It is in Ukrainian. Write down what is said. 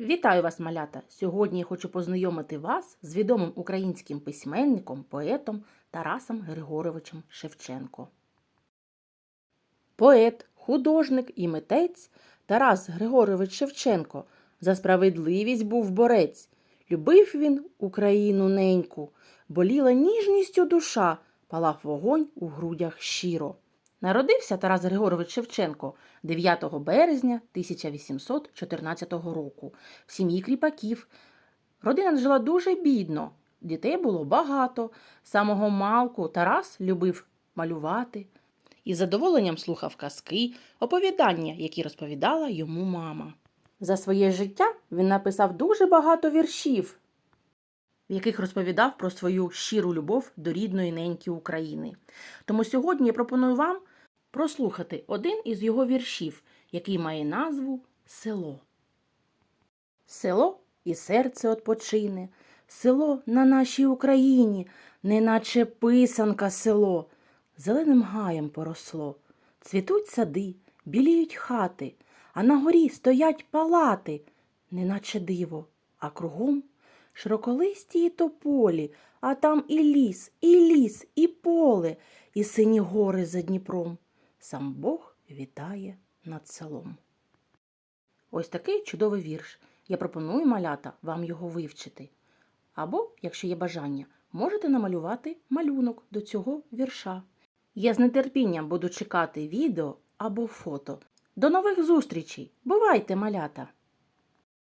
Вітаю вас, малята! Сьогодні я хочу познайомити вас з відомим українським письменником, поетом Тарасом Григоровичем Шевченко. Поет, художник і митець Тарас Григорович Шевченко за справедливість був борець. Любив він Україну неньку, боліла ніжністю душа, палав вогонь у грудях щиро. Народився Тарас Григорович Шевченко 9 березня 1814 року в сім'ї кріпаків. Родина жила дуже бідно, дітей було багато. Самого малку Тарас любив малювати і з задоволенням слухав казки, оповідання, які розповідала йому мама. За своє життя він написав дуже багато віршів, в яких розповідав про свою щиру любов до рідної неньки України. Тому сьогодні я пропоную вам прослухати один із його віршів, який має назву Село. Село і серце отпочине, село на нашій Україні, неначе писанка село, зеленим гаєм поросло. Цвітуть сади, біліють хати, а на горі стоять палати, неначе диво, а кругом широколисті і тополі, а там і ліс, і ліс, і поле, і сині гори за Дніпром. Сам Бог вітає над селом. Ось такий чудовий вірш. Я пропоную малята вам його вивчити. Або, якщо є бажання, можете намалювати малюнок до цього вірша. Я з нетерпінням буду чекати відео або фото. До нових зустрічей! Бувайте, малята!